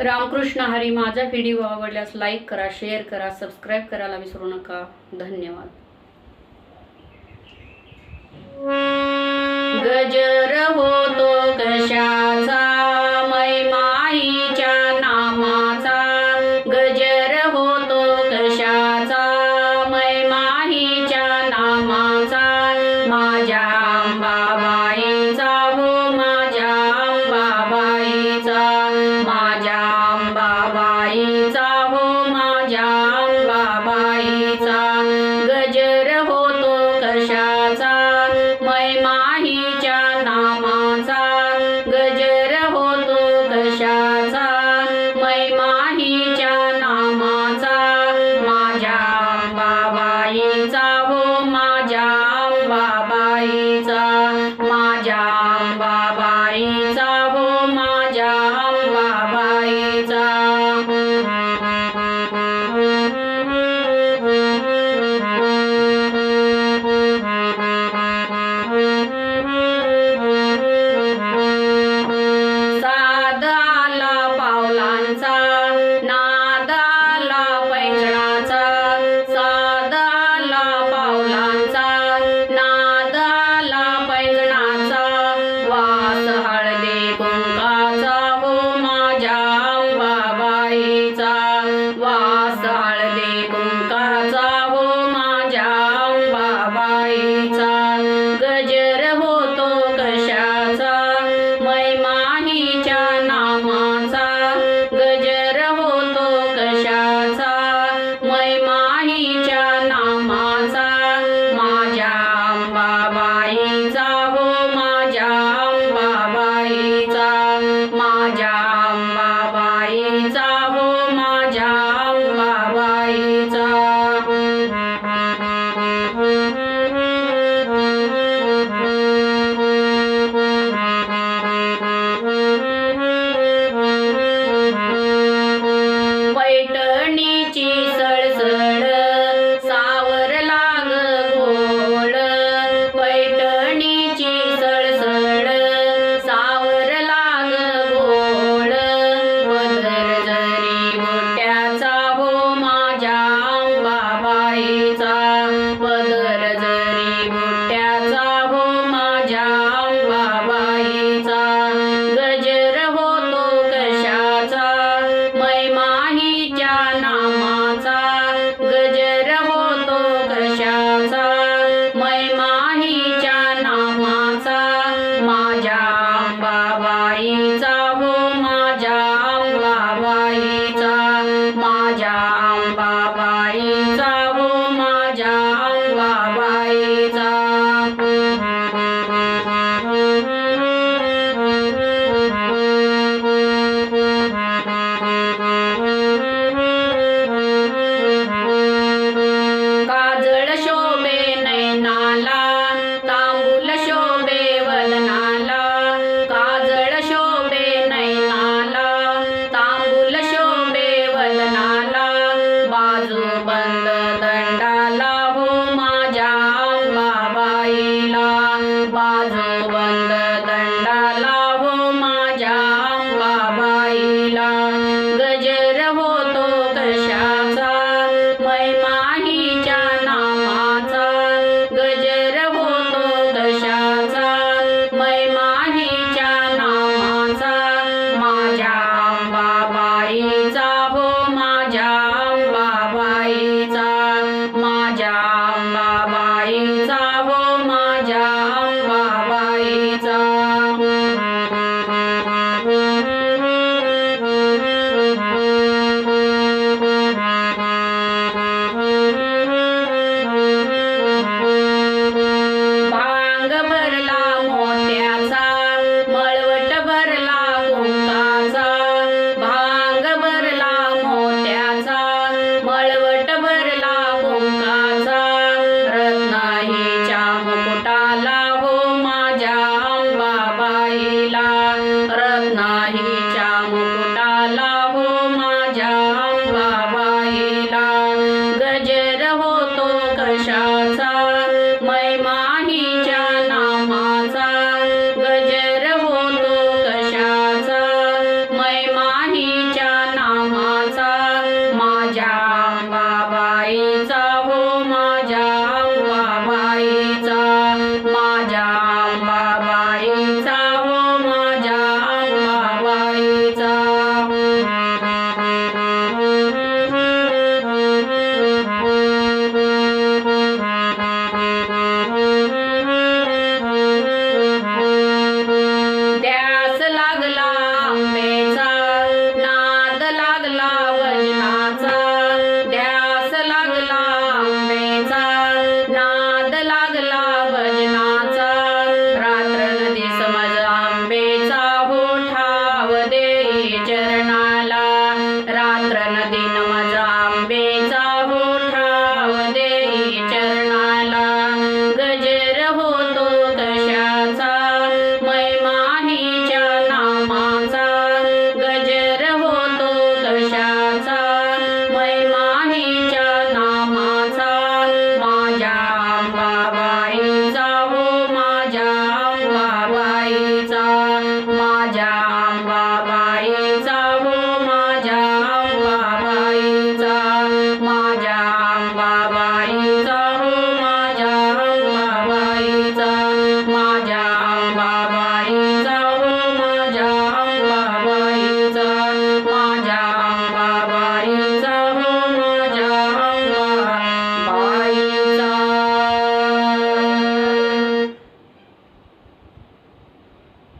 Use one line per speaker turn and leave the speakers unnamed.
रामकृष्ण हरी माझा व्हिडिओ आवडल्यास लाईक करा शेअर करा सबस्क्राईब करायला विसरू नका. धन्यवाद. गजर होतो कशाचा? मैमाईच्या नामाचा. गजर होतो कशाचा? मैमाईच्या नामाचा. माझ्या गजर गज